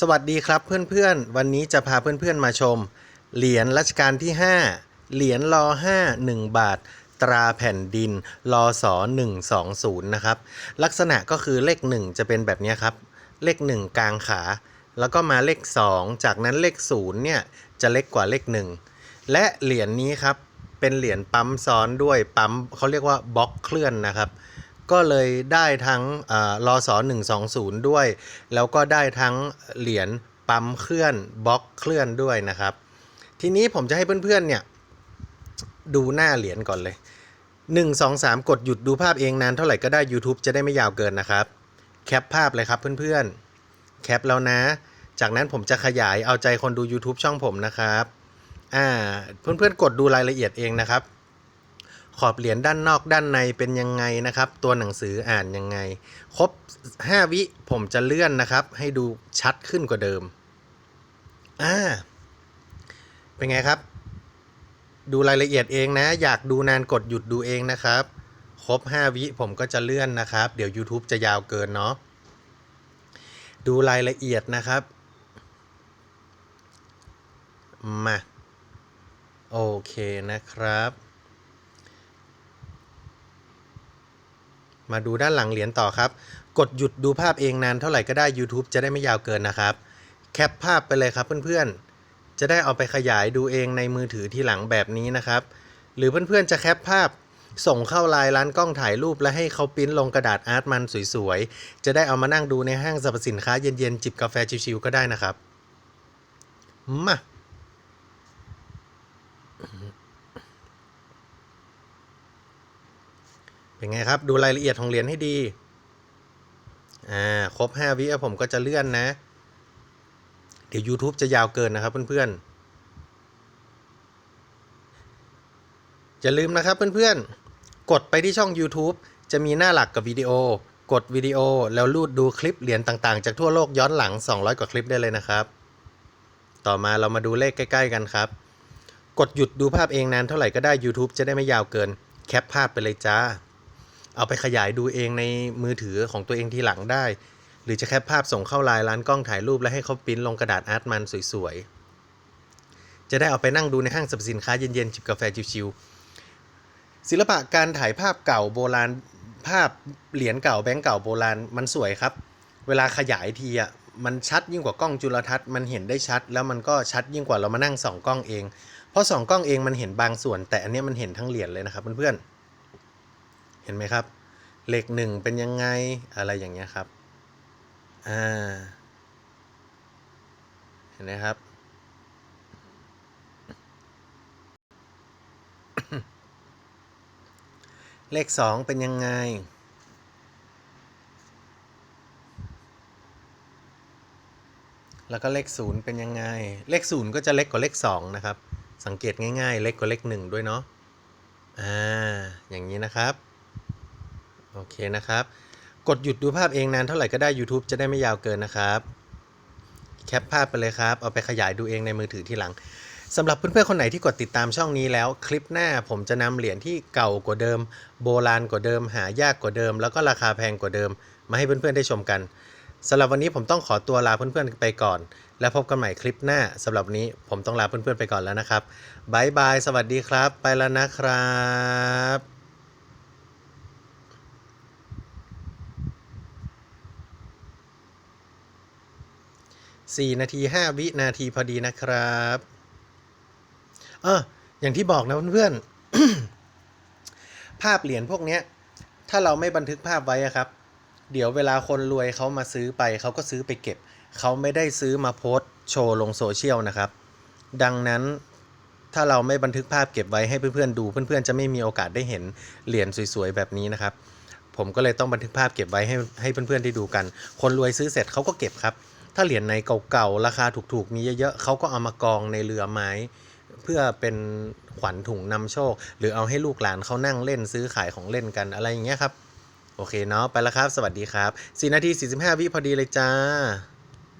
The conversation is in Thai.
สวัสดีครับเพื่อนๆ วันนี้จะพาเพื่อนๆมาชม เหรียญรัชกาลที่ 5 เหรียญรอ5 1 บาท ตราแผ่นดินรอสอ120 นะครับ ลักษณะก็คือเลข 1 จะเป็นแบบนี้ครับ เลข 1 กลางขา แล้วก็มาเลข 2 จากนั้นเลข 0 เนี่ย จะเล็กกว่าเลข 1 และเหรียญนี้ครับ เป็นเหรียญปั๊มซ้อนด้วยปั๊มเขาเรียกว่าบล็อกเคลื่อนนะครับ ก็เลยได้ทั้งอารอสอ120 ด้วย แล้วก็ได้ทั้งเหรียญปั๊มเคลื่อนบล็อกเคลื่อนด้วยนะครับ ทีนี้ผมจะให้เพื่อนๆเนี่ยดูหน้าเหรียญก่อนเลย 1 2 3 กดหยุดดูภาพเองนานเท่าไหร่ก็ได้ YouTube จะได้ไม่ยาวเกินนะครับ แคปภาพเลยครับเพื่อนๆ แคปแล้วนะ จากนั้นผมจะขยายเอาใจคนดู YouTube ช่องผมนะครับ อ่า เพื่อนๆ กดดูรายละเอียดเองนะครับ อบเหรียญด้านนอกด้านในเป็นยังไงนะครับ ตัวหนังสืออ่านยังไง ครบ 5 วิผมจะเลื่อนนะครับ ให้ดูชัดขึ้นกว่าเดิม อ่า เป็นไงครับ ดูรายละเอียดเองนะ อยากดูนานกดหยุดดูเองนะครับ ครบ 5 วิผมก็จะเลื่อนนะครับ เดี๋ยว YouTube จะยาวเกินเนาะ ดูรายละเอียดนะครับ มา โอเคนะครับ มาดูด้านหลังเหรียญต่อครับ กดหยุดดูภาพเองนานเท่าไหร่ก็ได้ YouTube จะได้ไม่ยาวเกินนะครับ แคปภาพไปเลยครับเพื่อนๆ จะได้เอาไปขยายดูเองในมือถือที่หลังแบบนี้นะครับ หรือเพื่อนๆจะแคปภาพส่งเข้าไลน์ร้านกล้องถ่ายรูป และให้เขาปริ้นลงกระดาษอาร์ตมันสวยๆ จะได้เอามานั่งดูในห้างสรรพสินค้าเย็นๆ จิบกาแฟชิวๆก็ได้นะครับ มา เป็นไงครับ ดูรายละเอียดของเหรียญให้ดี อ่า ครบ 5 วิผมก็จะเลื่อนนะ เดี๋ยว YouTube จะยาวเกินนะครับเพื่อนๆ อย่าลืมนะครับเพื่อนๆ กดไปที่ช่อง YouTube จะมีหน้าหลักกับวิดีโอ กดวิดีโอแล้วลูดดูคลิปเหรียญต่างๆ จากทั่วโลกย้อนหลัง 200 กว่าคลิปได้เลยนะครับ ต่อมาเรามาดูเลขใกล้ๆ กันครับ กดหยุดดูภาพเองนานเท่าไหร่ก็ได้ YouTube จะได้ไม่ยาวเกิน แคปภาพไปเลยจ้า เอาไปขยายดูเองในมือถือของตัวเองทีหลังได้ หรือจะแคปภาพส่งเข้าไลน์ร้านกล้องถ่ายรูป แล้วให้เขาปิ้นลงกระดาษอาร์ตมันสวยๆ จะได้เอาไปนั่งดูในห้างสรรพสินค้าเย็นๆจิบกาแฟชิวๆศิลปะการถ่ายภาพเก่าโบราณภาพเหรียญเก่าแบงก์เก่าโบราณมันสวยครับ เวลาขยายทีอะมันชัดยิ่งกว่ากล้องจุลทรรศน์มันเห็นได้ชัด แล้วมันก็ชัดยิ่งกว่าเรามานั่งส่องกล้องเอง เพราะส่องกล้องเองมันเห็นบางส่วน แต่อันนี้มันเห็นทั้งเหรียญเลยนะครับเพื่อนๆ เห็นไหมครับ เลขหนึ่งเป็นยังไงอะไรอย่างเงี้ยครับ อ่า เห็นไหมครับ เลขสองเป็นยังไงแล้วก็เลขศูนย์เป็นยังไง เลขศูนย์ก็จะเล็กกว่าเลขสองนะครับ สังเกตง่ายๆ เล็กกว่าเลขหนึ่งด้วยเนาะ อ่า อย่างนี้นะครับ โอเคนะครับ กดหยุดดูภาพเองนานเท่าไหร่ก็ได้ YouTube จะได้ไม่ยาวเกินนะครับ แคปภาพไปเลยครับ เอาไปขยายดูเองในมือถือที่หลังสำหรับเพื่อนๆคนไหนที่กดติดตามช่องนี้แล้ว คลิปหน้าผมจะนำเหรียญที่เก่ากว่าเดิม โบราณกว่าเดิม หายากกว่าเดิม แล้วก็ราคาแพงกว่าเดิม มาให้เพื่อนๆได้ชมกันสำหรับวันนี้ผมต้องขอตัวลาเพื่อนๆไปก่อน แล้วพบกันใหม่คลิปหน้าสำหรับนี้ผมต้องลาเพื่อนๆไปก่อนแล้วนะครับบายบายสวัสดีครับ ไปแล้วนะครับ สี่นาทีห้าวินาทีพอดีนะครับเอออย่างที่บอกนะเพื่อนๆ ภาพเหรียญพวกเนี้ยถ้าเราไม่บันทึกภาพไว้ครับ เดี๋ยวเวลาคนรวยเขามาซื้อไปเขาก็ซื้อไปเก็บ เขาไม่ได้ซื้อมาโพสโชว์ลงโซเชียลนะครับ ดังนั้นถ้าเราไม่บันทึกภาพเก็บไว้ให้เพื่อนๆดูเพื่อนๆจะไม่มีโอกาสได้เห็นเหรียญสวยๆแบบนี้นะครับ ผมก็เลยต้องบันทึกภาพเก็บไว้ให้ให้เพื่อนๆได้ดูกัน คนรวยซื้อเสร็จเขาก็เก็บครับ ถ้าเหรียญในเก่าๆ ราคาถูกๆ มีเยอะๆเขาก็เอามากองในเรือไม้ เพื่อเป็นขวัญถุงนำโชค หรือเอาให้ลูกหลานเขานั่งเล่นซื้อขายของเล่นกันอะไรอย่างเงี้ยครับ โอเคเนาะไปแล้วครับ สวัสดีครับ4นาที45วิพอดีเลยจ้า